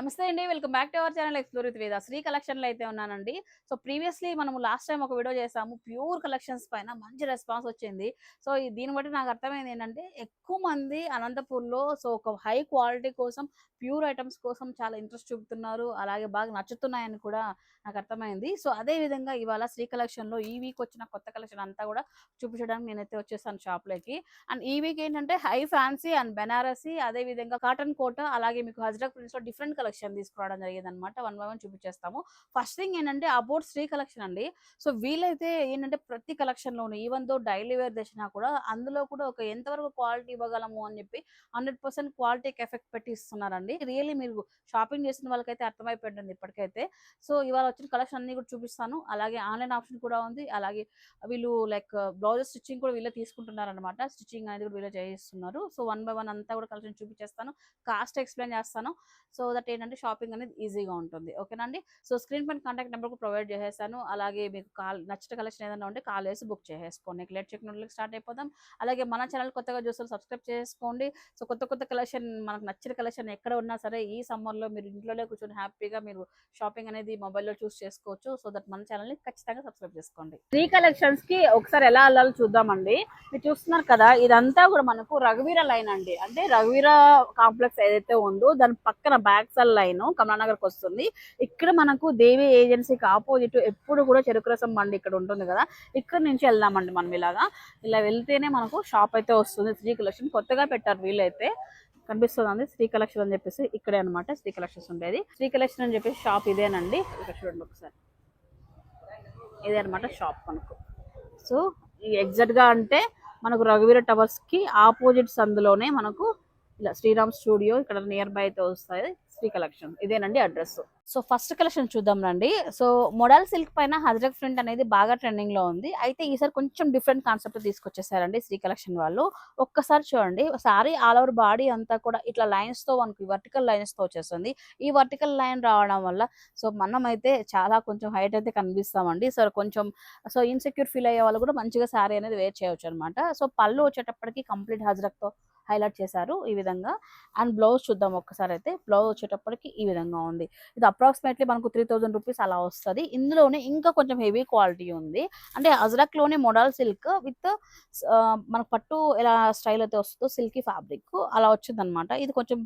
నమస్తే అండి. Welcome back to our channel explore with Veda. Sri కలెక్షన్లో అయితే ఉన్నానండి. సో ప్రీవియస్లీ మనము లాస్ట్ టైం ఒక వీడియో చేసాము. ప్యూర్ కలెక్షన్స్ పైన మంచి రెస్పాన్స్ వచ్చింది. సో దీన్ని బట్టి నాకు అర్థమైంది ఏంటంటే ఎక్కువ మంది అనంతపూర్లో సో ఒక హై క్వాలిటీ కోసం ప్యూర్ ఐటమ్స్ కోసం చాలా ఇంట్రెస్ట్ చూపుతున్నారు. అలాగే బాగా నచ్చుతున్నాయని కూడా నాకు అర్థమైంది. సో అదే విధంగా ఇవాళ శ్రీ కలెక్షన్లో ఈ వీక్ వచ్చిన కొత్త కలెక్షన్ అంతా కూడా చూపించడానికి నేనైతే వచ్చేసాను షాప్లోకి. అండ్ ఈ వీక్ ఏంటంటే హై ఫ్యాన్సీ అండ్ బెనారసీ అదే విధంగా కాటన్ కోట అలాగే మీకు హజ్రక్ ప్రింట్స్లో డిఫరెంట్ కలెక్షన్ కలెక్షన్ తీసుకురావడం జరిగింది అనమాట వన్ బై వన్ చూపించేస్తాము ఫస్ట్ థింగ్ ఏంటంటే అబౌట్ శ్రీ కలెక్షన్ అండి. సో వీలైతే ఏంటంటే ప్రతి కలెక్షన్ లోను ఈవెన్ దో డైలీ వేర్ తెచ్చినా కూడా అందులో కూడా ఒక ఎంతవరకు క్వాలిటీ ఇవ్వగలము అని చెప్పి హండ్రెడ్ పర్సెంట్ క్వాలిటీకి ఎఫెక్ట్ పెట్టి ఇస్తున్నారండి. రియల్లీ మీరు షాపింగ్ చేసిన వాళ్ళకైతే అర్థమైపోయింది ఇప్పటికైతే. సో ఇవాళ వచ్చిన కలెక్షన్ అన్ని కూడా చూపిస్తాను. అలాగే ఆన్లైన్ ఆప్షన్ కూడా ఉంది. అలాగే వీళ్ళు లైక్ బ్లౌజ్ స్టిచ్చింగ్ కూడా వీళ్ళే తీసుకుంటున్నారు అనమాట స్టిచ్చింగ్ అనేది కూడా వీళ్ళే చేయిస్తున్నారు. సో వన్ బై వన్ అంతా కూడా కలెక్షన్ చూపించేస్తాను కాస్ట్ ఎక్స్ప్లెయిన్ చేస్తాను. సో దట్ ఏంటంటే షాపింగ్ అనేది ఈజీగా ఉంటుంది. ఓకేనండి సో స్క్రీన్ పైన కాంటాక్ట్ నెంబర్ ప్రొవైడ్ చేసేసాను అలాగే మీకు కాల్ నచ్చిన కలెక్షన్ ఏదైనా ఉంటే కాల్ చేసి బుక్ చేసేసుకోండి. లేట్ చెక్ స్టార్ట్ అయిపోదాం. అలాగే మన ఛానల్ కొత్తగా చూస్తే సబ్స్క్రైబ్ చేసుకోండి. సో కొత్త కొత్త కలెక్షన్ మనకు నచ్చిన కలెక్షన్ ఎక్కడ ఉన్నా సరే ఈ సమ్మర్లో మీరు ఇంట్లోనే కూర్చొని హ్యాపీగా మీరు షాపింగ్ అనేది మొబైల్లో చూస్ చేసుకోవచ్చు. సో దట్ మన ఛానల్ని ఖచ్చితంగా సబ్స్క్రైబ్ చేసుకోండి. త్రీ కలెక్షన్స్కి ఒకసారి ఎలా వెళ్ళాలో చూద్దామండి. మీరు చూస్తున్నారు కదా ఇదంతా కూడా మనకు రఘువీర లైన్ అండి. అంటే రఘువీర కాంప్లెక్స్ ఏదైతే ఉందో దాని పక్కన బ్యాక్ సైడ్ లైన్ కమలానగర్కి వస్తుంది. ఇక్కడ మనకు దేవి ఏజెన్సీకి ఆపోజిట్ ఎప్పుడు కూడా చెరుకు రసం బండి ఇక్కడ ఉంటుంది కదా. ఇక్కడ నుంచి వెళ్దామండి మనం ఇలాగా. ఇలా వెళ్తేనే మనకు షాప్ అయితే వస్తుంది. శ్రీ కలెక్షన్ కొత్తగా పెట్టారు వీళ్ళైతే కనిపిస్తుంది శ్రీ కలెక్షన్ అని చెప్పేసి ఇక్కడే అనమాట శ్రీ కలెక్షన్స్ ఉండేది. శ్రీ కలెక్షన్ అని చెప్పేసి షాప్ ఇదేనండి. ఇక్కడ చూడండి ఒకసారి. ఇదే అనమాట షాప్ మనకు. సో ఈ ఎగ్జాక్ట్గా అంటే మనకు రఘువీర టవర్స్కి ఆపోజిట్ సందులోనే మనకు ఇలా శ్రీరామ్ స్టూడియో ఇక్కడ నియర్ బై అయితే వస్తాయి. Three collection. ఇదేనండి అడ్రస్. సో ఫస్ట్ కలెక్షన్ చూద్దాం రండి. సో మోడల్ సిల్క్ పైన హజరక్ ప్రింట్ అనేది బాగా ట్రెండింగ్లో ఉంది. అయితే ఈసారి కొంచెం డిఫరెంట్ కాన్సెప్ట్ తీసుకొచ్చేసారండి శ్రీ కలెక్షన్ వాళ్ళు. ఒక్కసారి చూడండి. సారీ ఆల్ ఓవర్ బాడీ అంతా కూడా ఇట్లా లైన్స్తో మనకి వర్టికల్ లైన్స్తో వచ్చేస్తుంది. ఈ వర్టికల్ లైన్ రావడం వల్ల సో మనం అయితే చాలా కొంచెం హైట్ అయితే కనిపిస్తామండి. సో కొంచెం సో ఇన్సెక్యూర్ ఫీల్ అయ్యే వాళ్ళు కూడా మంచిగా సారీ అనేది వేర్ చేయవచ్చు అనమాట సో పళ్ళు వచ్చేటప్పటికి కంప్లీట్ హజరక్తో హైలైట్ చేశారు ఈ విధంగా. అండ్ బ్లౌజ్ చూద్దాం ఒక్కసారి అయితే. బ్లౌజ్ వచ్చేటప్పటికి ఈ విధంగా ఉంది. ఇది అప్రాక్సిమేట్లీ మనకు త్రీ థౌజండ్ రూపీస్ అలా వస్తుంది. ఇందులోనే ఇంకా కొంచెం హెవీ క్వాలిటీ ఉంది. అంటే అజ్రక్లోనే మోడల్ సిల్క్ విత్ మనకు పట్టు ఎలా స్టైల్ అయితే వస్తుందో సిల్కీ ఫ్యాబ్రిక్ అలా వచ్చింది అనమాట ఇది కొంచెం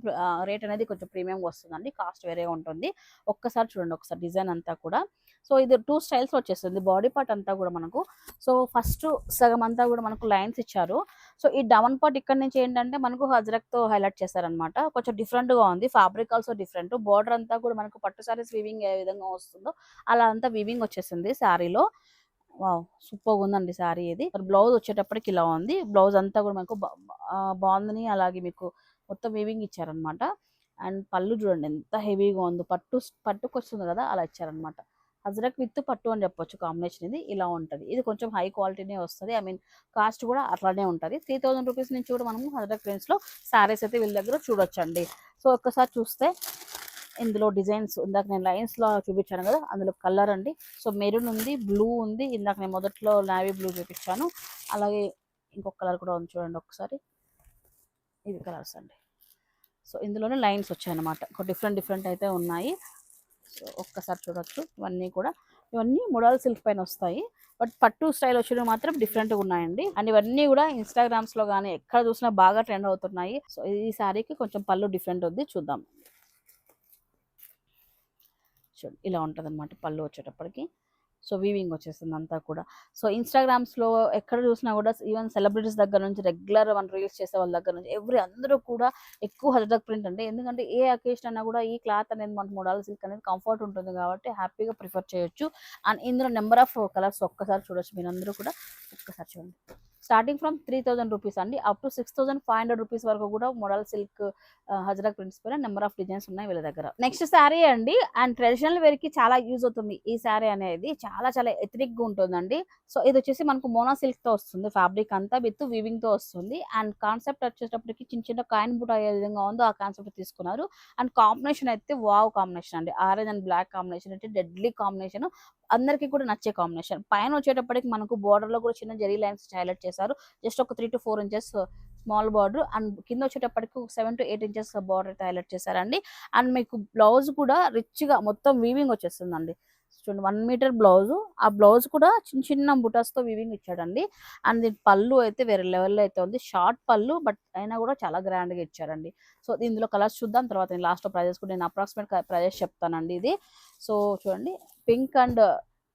రేట్ అనేది కొంచెం ప్రీమియం వస్తుందండి. కాస్ట్ వేరే ఉంటుంది. ఒక్కసారి చూడండి ఒకసారి డిజైన్ అంతా కూడా. సో ఇది టూ స్టైల్స్ వచ్చేస్తుంది. బాడీ పార్ట్ అంతా కూడా మనకు. సో ఫస్ట్ సగం అంతా కూడా మనకు లైన్స్ ఇచ్చారు. సో ఈ డౌన్ పార్ట్ ఇక్కడ నుంచి ఏంటంటే మనకు హజరక్తో హైలైట్ చేశారనమాట కొంచెం డిఫరెంట్గా ఉంది. Fabric also different. బార్డర్ అంతా కూడా మనకు పట్టు సారీస్ వీవింగ్ ఏ విధంగా వస్తుందో అలా అంతా వీవింగ్ వచ్చేసింది శారీలో వావ్! సూపర్గా ఉందండి శారీ ఇది. బ్లౌజ్ వచ్చేటప్పటికి ఇలా ఉంది. బ్లౌజ్ అంతా కూడా మనకు బా- బాగుందని అలాగే మీకు మొత్తం వీవింగ్ ఇచ్చారనమాట అండ్ పళ్ళు చూడండి ఎంత హెవీగా ఉందో. పట్టు పట్టుకొస్తుంది కదా అలా ఇచ్చారనమాట అజ్రక్ విత్ పట్టు అని చెప్పొచ్చు కాంబినేషన్ ఇది. ఇలా ఉంటుంది. ఇది కొంచెం హై క్వాలిటీనే వస్తుంది. ఐ మీన్ కాస్ట్ కూడా అట్లానే ఉంటుంది. త్రీ థౌసండ్ రూపీస్ నుంచి కూడా మనము హజరక్ ప్రింట్స్ శారీస్ సారీస్ అయితే వీళ్ళ దగ్గర చూడొచ్చండి. సో ఒక్కసారి చూస్తే ఇందులో డిజైన్స్ ఇందాక నేను లైన్స్లో చూపించాను కదా అందులో కలర్ అండి. సో మెరూన్ ఉంది బ్లూ ఉంది. ఇందాక నేను మొదట్లో నావీ బ్లూ చూపించాను. అలాగే ఇంకొక కలర్ కూడా ఉంది చూడండి ఒకసారి. ఇవి కలర్స్ అండి. సో ఇందులోనే లైన్స్ వచ్చాయన్నమాట. ఒక డిఫరెంట్ డిఫరెంట్ అయితే ఉన్నాయి. సో ఒక్కసారి చూడొచ్చు. ఇవన్నీ కూడా ఇవన్నీ మొడల్ సిల్క్ పైన వస్తాయి. బట్ పట్టు స్టైల్ వచ్చినవి మాత్రం డిఫరెంట్గా ఉన్నాయండి. అండ్ ఇవన్నీ కూడా ఇన్స్టాగ్రామ్స్లో కానీ ఎక్కడ చూసినా బాగా ట్రెండ్ అవుతున్నాయి. సో ఈ శారీకి కొంచెం పళ్ళు డిఫరెంట్ ఉంది. చూద్దాం. చూడండి ఇలా ఉంటుంది అన్నమాట పళ్ళు వచ్చేటప్పటికి. సో వీవింగ్ వచ్చేసింది అంతా కూడా. సో ఇన్స్టాగ్రామ్స్లో ఎక్కడ చూసినా కూడా ఈవెన్ సెలబ్రిటీస్ దగ్గర నుంచి రెగ్యులర్ వన్ రీల్స్ చేసే వాళ్ళ దగ్గర నుంచి ఎవ్రీ అందరూ కూడా ఎక్కువ హజరక్ ప్రింట్ అంటే ఎందుకంటే ఏ అకేషన్ అయినా కూడా ఈ క్లాత్ అనేది మనకు మోడల్ సిల్క్ అనేది కంఫర్ట్ ఉంటుంది కాబట్టి హ్యాపీగా ప్రిఫర్ చేయొచ్చు. అండ్ ఇందులో నెంబర్ ఆఫ్ కలర్స్ ఒక్కసారి చూడొచ్చు మీరందరూ అందరూ కూడా ఒక్కసారి చూడండి. Starting from three thousand rupees అండి. Up to six thousand five hundred rupees వరకు కూడా మోడల్ సిల్క్ హజరా ప్రింట్స్ పైన నెంబర్ ఆఫ్ డిజైన్స్ ఉన్నాయి వీళ్ళ దగ్గర. నెక్స్ట్ శారీ అండి. అండ్ ట్రెడిషనల్ వేర్కి చాలా యూజ్ అవుతుంది ఈ శారీ అనేది. చాలా చాలా ఎథనిక్గా ఉంటుందండి. సో ఇది వచ్చేసి మనకు మోనా సిల్క్తో వస్తుంది. ఫ్యాబ్రిక్ అంతా విత్ వీవింగ్తో వస్తుంది. అండ్ కాన్సెప్ట్ వచ్చేటప్పటికి చిన్న చిన్న కాయిన్ బుట్ అయ్యే విధంగా ఉందో ఆ కాన్సెప్ట్ తీసుకున్నారు. అండ్ కాంబినేషన్ అయితే వావ్ కాంబినేషన్ అండి. ఆరెంజ్ అండ్ బ్లాక్ కాంబినేషన్ అయితే డెడ్లీ కాంబినేషన్ అందరికీ కూడా నచ్చే కాంబినేషన్. పైన వచ్చేటప్పటికి మనకు border లో కూడా చిన్న జెరీ లైన్స్ హైలైట్ చేశారు. జస్ట్ ఒక three to four inches small border and కింద వచ్చేటప్పటికి seven to eight inches border highlight చేశారండి. అండ్ మీకు బ్లౌజ్ కూడా రిచ్గా మొత్తం వీవింగ్ వచ్చేస్తుందండి. చూడండి వన్ మీటర్ బ్లౌజ్ ఆ బ్లౌజ్ కూడా చిన్న చిన్న బుటాస్తో వీవింగ్ ఇచ్చాడండి. అండ్ దీని పళ్ళు అయితే వేరే లెవెల్లో అయితే ఉంది. షార్ట్ పళ్ళు బట్ అయినా కూడా చాలా గ్రాండ్గా ఇచ్చారండి. సో ఇందులో కలర్స్ చూద్దాం. తర్వాత నేను లాస్ట్ ప్రైజెస్ కూడా నేను అప్రాక్సిమేట్ ప్రైజెస్ చెప్తానండి ఇది. సో చూడండి pink and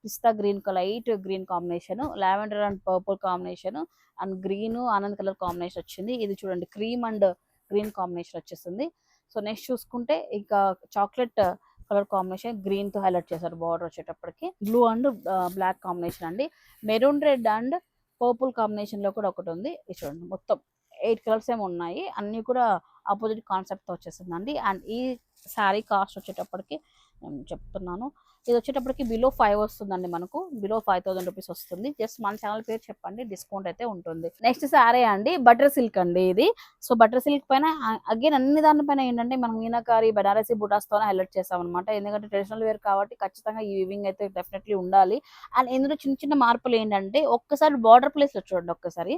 pista green light green combination lavender and purple combination and green Anand colour combination వచ్చింది. ఇది చూడండి క్రీమ్ అండ్ గ్రీన్ కాంబినేషన్ వచ్చేసింది. సో నెక్స్ట్ చూసుకుంటే ఇంకా చాక్లెట్ కలర్ కాంబినేషన్ గ్రీన్తో హైలైట్ చేశారు బార్డర్ వచ్చేటప్పటికి. బ్లూ అండ్ బ్లాక్ కాంబినేషన్ అండి. మెరూన్ రెడ్ అండ్ పర్పుల్ కాంబినేషన్లో కూడా ఒకటి ఉంది. ఇది చూడండి మొత్తం ఎయిట్ కలర్స్ ఏమి ఉన్నాయి. అన్ని కూడా ఆపోజిట్ కాన్సెప్ట్తో వచ్చేసిందండి. అండ్ ఈ శారీ కాస్ట్ వచ్చేటప్పటికి నేను చెప్తున్నాను ఇది వచ్చేటప్పటికి బిలో ఫైవ్ వస్తుందండి మనకు. బిలో ఫైవ్ థౌసండ్ రూపీస్ వస్తుంది. జస్ట్ మన ఛానల్ పేరు చెప్పండి డిస్కౌంట్ అయితే ఉంటుంది. నెక్స్ట్ సారీ అండి బటర్ సిల్క్ అండి ఇది. సో బటర్ సిల్క్ పైన అగైన్ అన్ని దానిపైన ఏంటంటే మనం మీనాకారి బనారసి బుటాస్ తోనే హైలైట్ చేస్తాం అనమాట ఎందుకంటే ట్రెడిషనల్ వేర్ కాబట్టి ఖచ్చితంగా ఈ వివింగ్ అయితే డెఫినెట్లీ ఉండాలి. అండ్ ఇందులో చిన్న చిన్న మార్పులు ఏంటంటే ఒక్కసారి బార్డర్ ప్లేస్లో చూడండి ఒక్కసారి.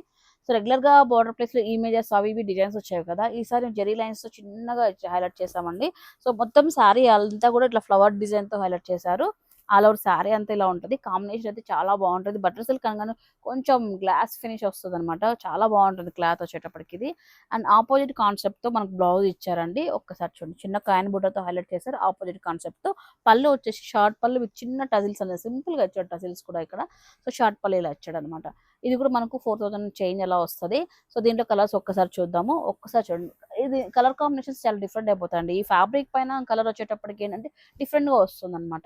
సో రెగ్యులర్గా బార్డర్ ప్లేస్లో ఇమేజెస్ అవి ఇవి డిజైన్స్ వచ్చాయి కదా. ఈసారి జెరీ లైన్స్తో చిన్నగా హైలైట్ చేసామండి సో మొత్తం సారీ అంతా కూడా ఇట్లా ఫ్లవర్ డిజైన్తో హైలైట్ చేశారు ఆల్ ఓవర్ శారీ అంతా ఇలా ఉంటుంది. కాంబినేషన్ అయితే చాలా బాగుంటుంది. బటర్ సిల్క్ అనగానే కొంచెం గ్లాస్ ఫినిష్ వస్తుంది అనమాట చాలా బాగుంటుంది క్లాత్ వచ్చేటప్పటికి ఇది. అండ్ ఆపోజిట్ కాన్సెప్ట్తో మనకు బ్లౌజ్ ఇచ్చారండి. ఒక్కసారి చూడండి. చిన్న కాయన్ బుట్టతో హైలైట్ చేశారు. ఆపోజిట్ కాన్సెప్ట్తో పళ్ళు వచ్చేసి షార్ట్ పళ్ళు చిన్న టజిల్స్ అనేది సింపుల్గా ఇచ్చాడు టజిల్స్ కూడా ఇక్కడ. సో షార్ట్ పళ్ళు ఇలా ఇచ్చాడు అనమాట ఇది కూడా మనకు ఫోర్ థౌజండ్ చేంజ్ అలా వస్తుంది? సో దీంట్లో కలర్స్ ఒక్కసారి చూద్దాము. ఒక్కసారి చూడండి. ఇది కలర్ కాంబినేషన్స్ చాలా డిఫరెంట్ అయిపోతాయండి. ఈ ఫ్యాబ్రిక్ పైన కలర్ వచ్చేటప్పటికి ఏంటంటే డిఫరెంట్గా వస్తుంది అనమాట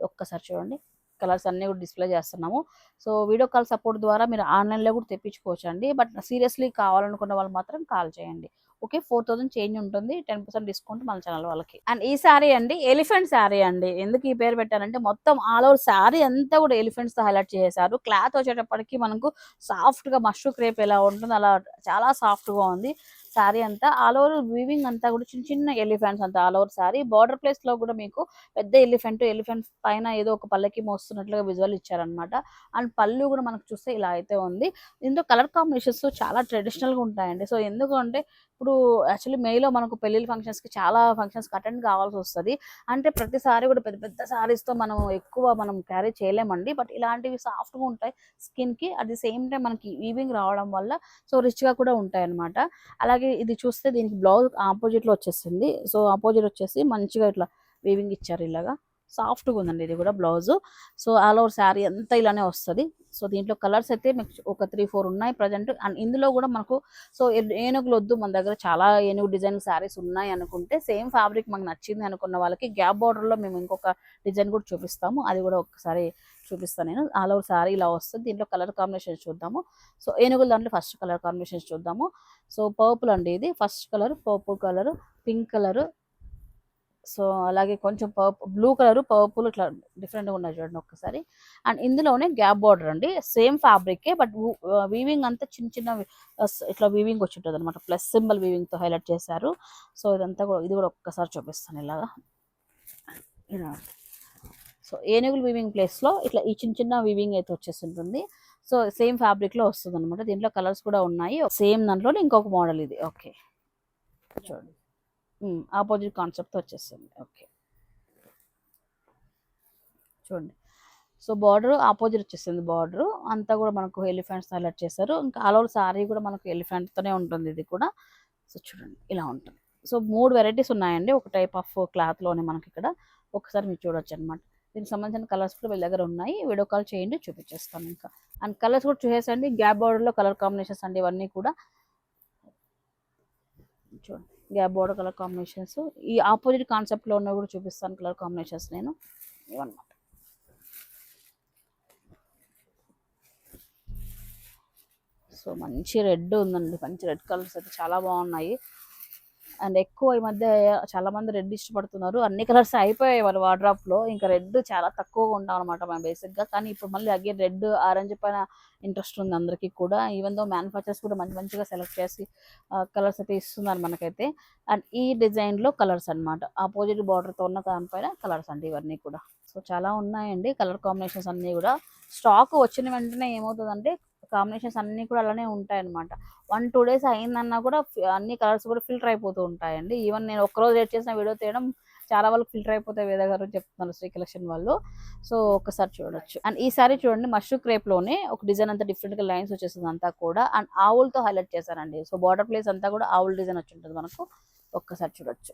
ఒక్కసారి చూడండి. కలర్స్ అన్నీ కూడా డిస్ప్లే చేస్తున్నాము. సో వీడియో కాల్ సపోర్ట్ ద్వారా మీరు ఆన్లైన్లో కూడా తెప్పించుకోవచ్చు అండి బట్ సీరియస్లీ కావాలనుకున్న వాళ్ళు మాత్రం కాల్ చేయండి. ఓకే ఫోర్ థౌసండ్ చేంజ్ ఉంటుంది టెన్ పర్సెంట్ డిస్కౌంట్ మన ఛానల్ వాళ్ళకి. అండ్ ఈ సారీ అండి ఎలిఫెంట్ శారీ అండి. ఎందుకు ఈ పేరు పెట్టారంటే మొత్తం ఆల్ ఓవర్ శారీ అంతా కూడా ఎలిఫెంట్స్తో హైలైట్ చేశారు. క్లాత్ వచ్చేటప్పటికి మనకు సాఫ్ట్గా మష్రూ క్రేప్ ఎలా ఉంటుంది అలా చాలా సాఫ్ట్గా ఉంది. శారీ అంతా ఆల్ ఓవర్ వీవింగ్ అంతా కూడా చిన్న చిన్న ఎలిఫెంట్స్ అంతా ఆల్ ఓవర్ శారీ బార్డర్ ప్లేస్లో కూడా మీకు పెద్ద ఎలిఫెంట్ ఎలిఫెంట్ పైన ఏదో ఒక పల్లకి మోస్తున్నట్లుగా విజువల్ ఇచ్చారనమాట అండ్ పళ్ళు కూడా మనకు చూస్తే ఇలా అయితే ఉంది. దీంతో కలర్ కాంబినేషన్స్ చాలా ట్రెడిషనల్గా ఉంటాయండి. సో ఎందుకంటే ఇప్పుడు యాక్చువల్లీ మేలో మనకు పెళ్ళి ఫంక్షన్స్కి చాలా ఫంక్షన్స్ అటెండ్ కావాల్సి వస్తుంది. అంటే ప్రతిసారి కూడా పెద్ద పెద్ద sarees తో మనం ఎక్కువ మనం క్యారీ చేయలేమండి. బట్ ఇలాంటివి సాఫ్ట్గా ఉంటాయి స్కిన్కి. అట్ ది సేమ్ టైం మనకి వీవింగ్ రావడం వల్ల సో రిచ్గా కూడా ఉంటాయి అనమాట అలాగే ఇది చూస్తే దీనికి బ్లౌజ్ ఆపోజిట్లో వచ్చేసింది. సో ఆపోజిట్ వచ్చేసి మంచిగా ఇట్లా వీవింగ్ ఇచ్చారు ఇలాగా. సాఫ్ట్గా ఉందండి ఇది కూడా blouse. So all over sari అంతా ఇలానే వస్తుంది. సో దీంట్లో కలర్స్ అయితే మీకు ఒక త్రీ ఫోర్ ఉన్నాయి ప్రజెంట్. అండ్ ఇందులో కూడా మనకు సో ఏనుగులు వద్దు మన దగ్గర చాలా ఏనుగు డిజైన్ శారీస్ ఉన్నాయి అనుకుంటే సేమ్ ఫ్యాబ్రిక్ మనకు నచ్చింది అనుకున్న వాళ్ళకి గ్యాప్ బార్డర్లో మేము ఇంకొక డిజైన్ కూడా చూపిస్తాము. అది కూడా ఒకసారి చూపిస్తాను నేను. ఆల్ ఓవర్ సారీ ఇలా వస్తుంది. దీంట్లో కలర్ కాంబినేషన్ చూద్దాము. సో ఏనుగుల దాంట్లో ఫస్ట్ కలర్ కాంబినేషన్ చూద్దాము. సో పర్పుల్ అండి ఇది. First colour purple colour pink colour. So అలాగే కొంచెం పర్పు బ్లూ కలర్ పర్పుల్ ఇట్లా డిఫరెంట్గా ఉన్నాయి చూడండి ఒక్కసారి. అండ్ ఇందులోనే గ్యాప్ బార్డర్ అండి. సేమ్ ఫ్యాబ్రికే బట్ వీవింగ్ అంతా చిన్న చిన్న ఇట్లా వీవింగ్ వచ్చి ఉంటుంది అనమాట ప్లస్ సింబల్తో హైలైట్ చేశారు. సో ఇదంతా కూడా ఇది కూడా ఒక్కసారి చూపిస్తాను ఇలాగా. ఇలా. సో ఏనుగులు వీవింగ్ ప్లేస్లో ఇట్లా ఈ చిన్న చిన్న వీవింగ్ అయితే వచ్చేసి సో సేమ్ ఫ్యాబ్రిక్లో వస్తుంది అనమాట దీంట్లో కలర్స్ కూడా ఉన్నాయి. సేమ్ దాంట్లో ఇంకొక మోడల్ ఇది. ఓకే చూడండి. Hmm, ఆపోజిట్ కాన్సెప్ట్ వచ్చేస్తుంది. ఓకే చూడండి. సో బార్డర్ ఆపోజిట్ వచ్చేసింది బార్డర్ అంతా కూడా మనకు ఎలిఫెంట్స్ హైలైట్ చేశారు. ఇంకా ఆల్ ఓవర్ సారీ కూడా మనకు ఎలిఫెంట్తోనే ఉంటుంది ఇది కూడా. సో చూడండి ఇలా ఉంటుంది. సో మూడు వెరైటీస్ ఉన్నాయండి. ఒక టైప్ ఆఫ్ క్లాత్లోనే మనకి ఇక్కడ. ఒకసారి మీరు చూడొచ్చు అనమాట దీనికి సంబంధించిన కలర్స్ కూడా వీళ్ళ దగ్గర ఉన్నాయి. వీడియో కాల్ చేయండి చూపించేస్తాను ఇంకా. అండ్ కలర్స్ కూడా చూసేసండి. గ్యాప్ బార్డర్లో కలర్ కాంబినేషన్స్ అండి ఇవన్నీ కూడా. చూడండి. గ్యాప్ బార్డర్ కలర్ కాంబినేషన్స్ ఈ ఆపోజిట్ కాన్సెప్ట్లో ఉన్నవి కూడా చూపిస్తాను కలర్ కాంబినేషన్స్ నేను. ఇవన్నమాట. సో మంచి రెడ్ ఉందండి. మంచి రెడ్ కలర్స్ అయితే చాలా బాగున్నాయి. అండ్ ఎక్కువ ఈ మధ్య చాలా మంది రెడ్ ఇష్టపడుతున్నారు. అన్ని కలర్స్ అయిపోయాయి వాళ్ళ వార్డ్రాప్లో ఇంకా రెడ్ చాలా తక్కువగా ఉంటాం అనమాట మేము బేసిక్గా కానీ ఇప్పుడు మళ్ళీ అగేన్ రెడ్ ఆరెంజ్ పైన ఇంట్రెస్ట్ ఉంది అందరికీ కూడా. ఈవెన్ దో మ్యానుఫ్యాక్చర్స్ కూడా మంచి మంచిగా సెలెక్ట్ చేసి కలర్స్ అయితే ఇస్తున్నారు మనకైతే. అండ్ ఈ డిజైన్లో కలర్స్ అన్నమాట. ఆపోజిట్ బార్డర్తో ఉన్న దానిపైన కలర్స్ అండి ఇవన్నీ కూడా. సో చాలా ఉన్నాయండి. కలర్ కాంబినేషన్స్ అన్నీ కూడా. స్టాక్ వచ్చిన వెంటనే ఏమవుతుందంటే కాంబినేషన్స్ అన్నీ కూడా అలానే ఉంటాయి అనమాట వన్ టూ డేస్ అయిందన్నా కూడా అన్ని కలర్స్ కూడా ఫిల్టర్ అయిపోతూ ఉంటాయండి. ఈవెన్ నేను ఒక్కరోజు ఎడ్ చేసిన వీడియో తీయడం చాలా వరకు ఫిల్టర్ అయిపోతాయి వేద గారు చెప్తున్నారు శ్రీ కలెక్షన్ వాళ్ళు. సో ఒకసారి చూడొచ్చు. అండ్ ఈసారి చూడండి మష్రూ క్రేప్లోనే ఒక డిజైన్ అంతా డిఫరెంట్గా లైన్స్ వచ్చేసింది అంతా కూడా. అండ్ ఆవులతో హైలైట్ చేశారండి. సో బార్డర్ ప్లేస్ అంతా కూడా ఆవుల డిజైన్ వచ్చి ఉంటుంది మనకు. ఒక్కసారి చూడొచ్చు.